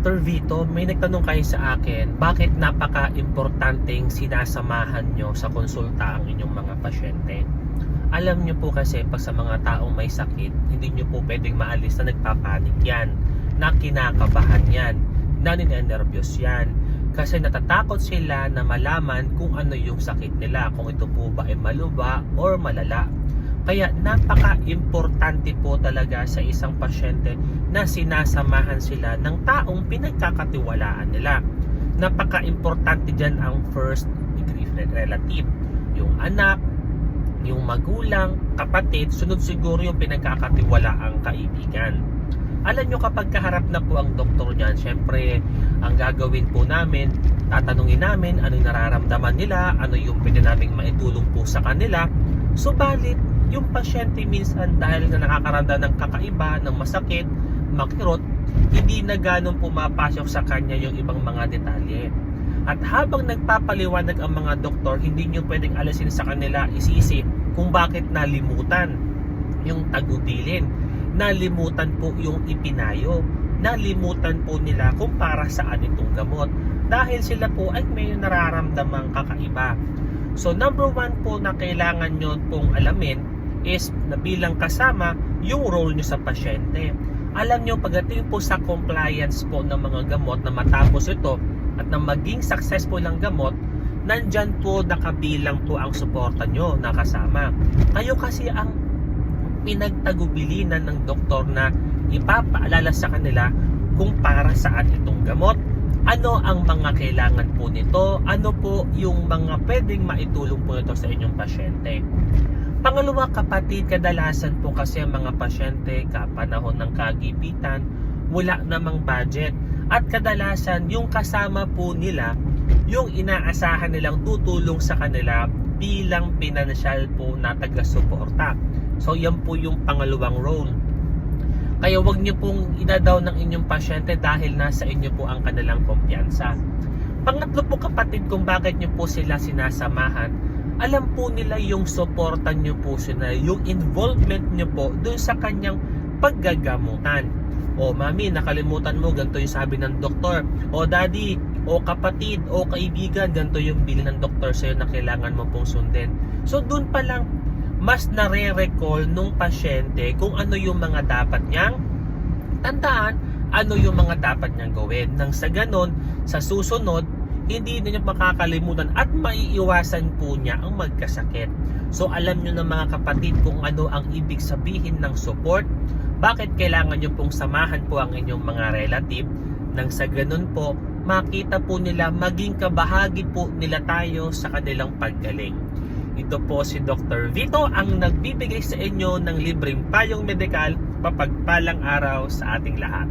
Dr. Vito, may nagtanong kayo sa akin, bakit napaka-importanteng sinasamahan nyo sa konsulta ang inyong mga pasyente? Alam nyo po kasi pag sa mga taong may sakit, hindi nyo po pwedeng maalis na nagpapanik yan, na kinakabahan yan, na ninenervyos yan. Kasi natatakot sila na malaman kung ano yung sakit nila, kung ito po ba ay maluba or malala. Kaya napaka-importante po talaga sa isang pasyente na sinasamahan sila ng taong pinagkakatiwalaan nila. Napaka-importante dyan ang first degree relative. Yung anak, yung magulang, kapatid, sunod siguro yung pinagkakatiwalaang kaibigan. Alam nyo kapag kaharap na po ang doktor niyan, syempre ang gagawin po namin, tatanungin namin ano yung nararamdaman nila, ano yung pwede naming maitulong po sa kanila. Subalit, yung pasyente minsan dahil na nakakaramdam ng kakaiba, ng masakit, makirot, hindi na ganun pumapasok sa kanya yung ibang mga detalye. At habang nagpapaliwanag ang mga doktor, hindi nyo pwedeng alisin sa kanila isisi kung bakit nalimutan yung tagubilin. Nalimutan po yung ipinayo. Nalimutan po nila kung para saan itong gamot. Dahil sila po ay may nararamdamang kakaiba. So number one po na kailangan nyo pong alamin is na bilang kasama yung role nyo sa pasyente. Alam nyo, pagdating po sa compliance po ng mga gamot na matapos ito at na maging successful ang gamot, nandyan po nakabilang po ang suporta nyo na kasama. Kayo kasi ang pinagtagubilinan ng doktor na ipapaalala sa kanila kung para saan itong gamot, ano ang mga kailangan po nito, ano po yung mga pwedeng maitulong po ito sa inyong pasyente. Pangalawa kapatid, kadalasan po kasi ang mga pasyente kapanahon ng kagipitan, wala namang budget. At kadalasan yung kasama po nila, yung inaasahan nilang tutulong sa kanila bilang pinansyal po na taga-suporta. So yan po yung pangalawang role. Kaya wag niyo pong idadaw ng inyong pasyente dahil nasa inyo po ang kanilang kumpiyansa. Pangatlo po kapatid kung bakit niyo po sila sinasamahan, alam po nila yung suporta niyo po sila, yung involvement niyo po dun sa kanyang paggagamutan. O mami, nakalimutan mo, ganito yung sabi ng doktor. O daddy, o kapatid, o kaibigan, ganito yung bili ng doktor sa'yo na kailangan mo pong sundin. So dun pa lang, mas nare-recall nung pasyente kung ano yung mga dapat niyang tandaan, ano yung mga dapat niyang gawin. Nang sa ganon, sa susunod, hindi na niya makakalimutan at maiiwasan po niya ang magkasakit. So alam nyo na mga kapatid kung ano ang ibig sabihin ng support, bakit kailangan nyo pong samahan po ang inyong mga relative nang sa ganun po, makita po nila maging kabahagi po nila tayo sa kanilang paggaling. Ito po si Dr. Vito ang nagbibigay sa inyo ng libreng payong medikal papagpalang araw sa ating lahat.